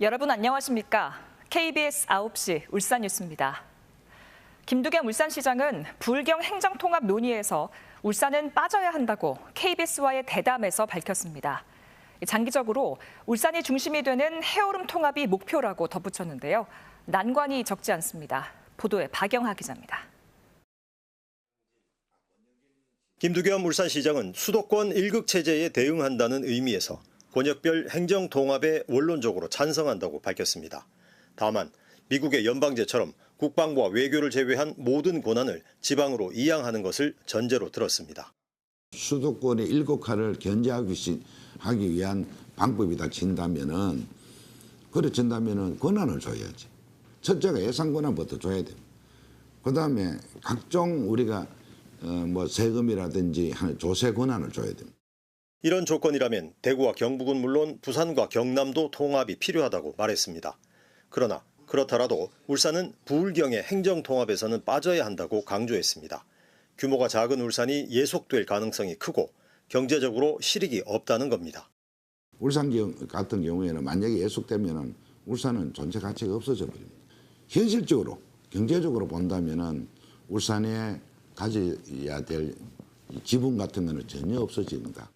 여러분 안녕하십니까? KBS 9시 울산 뉴스입니다. 김두겸 울산시장은 불경 행정통합 논의에서 울산은 빠져야 한다고 KBS와의 대담에서 밝혔습니다. 장기적으로 울산이 중심이 되는 해오름 통합이 목표라고 덧붙였는데요. 난관이 적지 않습니다. 보도에 박영하 기자입니다. 김두겸 울산시장은 수도권 일극 체제에 대응한다는 의미에서 권역별 행정 통합에 원론적으로 찬성한다고 밝혔습니다. 다만 미국의 연방제처럼 국방부와 외교를 제외한 모든 권한을 지방으로 이양하는 것을 전제로 들었습니다. 수도권의 일국화를 견제하기 위한 방법이다 친다면은 그래 친다면은 권한을 줘야지. 첫째가 예산 권한부터 줘야 돼. 그다음에 각종 우리가 어, 뭐 세금이라든지 조세 권한을 줘야 됩니다. 이런 조건이라면 대구와 경북은 물론 부산과 경남도 통합이 필요하다고 말했습니다. 그러나 그렇더라도 울산은 부울경의 행정 통합에서는 빠져야 한다고 강조했습니다. 규모가 작은 울산이 예속될 가능성이 크고 경제적으로 실익이 없다는 겁니다. 울산 경- 같은 경우에는 만약에 예속되면은 울산은 존재 가치가 없어져 버립니다. 현실적으로 경제적으로 본다면은 울산에 가져야 될 지분 같은 거는 전혀 없어집니다.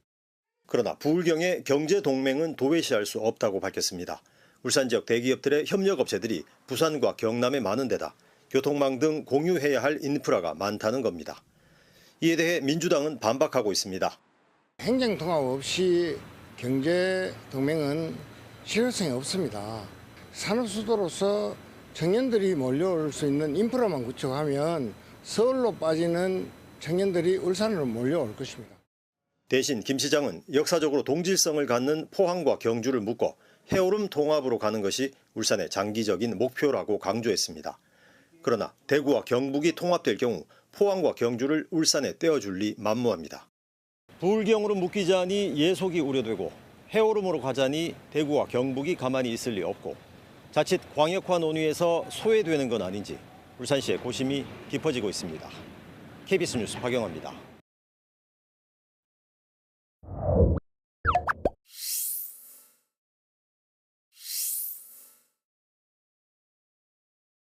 그러나 부울경의 경제 동맹은 도외시할 수 없다고 밝혔습니다. 울산 지역 대기업들의 협력업체들이 부산과 경남에 많은 데다 교통망 등 공유해야 할 인프라가 많다는 겁니다. 이에 대해 민주당은 반박하고 있습니다. 행정통합 없이 경제 동맹은 실효성이 없습니다. 산업수도로서 청년들이 몰려올 수 있는 인프라만 구축하면 서울로 빠지는 청년들이 울산으로 몰려올 것입니다. 대신 김 시장은 역사적으로 동질성을 갖는 포항과 경주를 묶어 해오름 통합으로 가는 것이 울산의 장기적인 목표라고 강조했습니다. 그러나 대구와 경북이 통합될 경우 포항과 경주를 울산에 떼어줄 리 만무합니다. 부울경으로 묶이자니 예속이 우려되고 해오름으로 가자니 대구와 경북이 가만히 있을 리 없고 자칫 광역화 논의에서 소외되는 건 아닌지 울산시의 고심이 깊어지고 있습니다. KBS 뉴스 박영화입니다.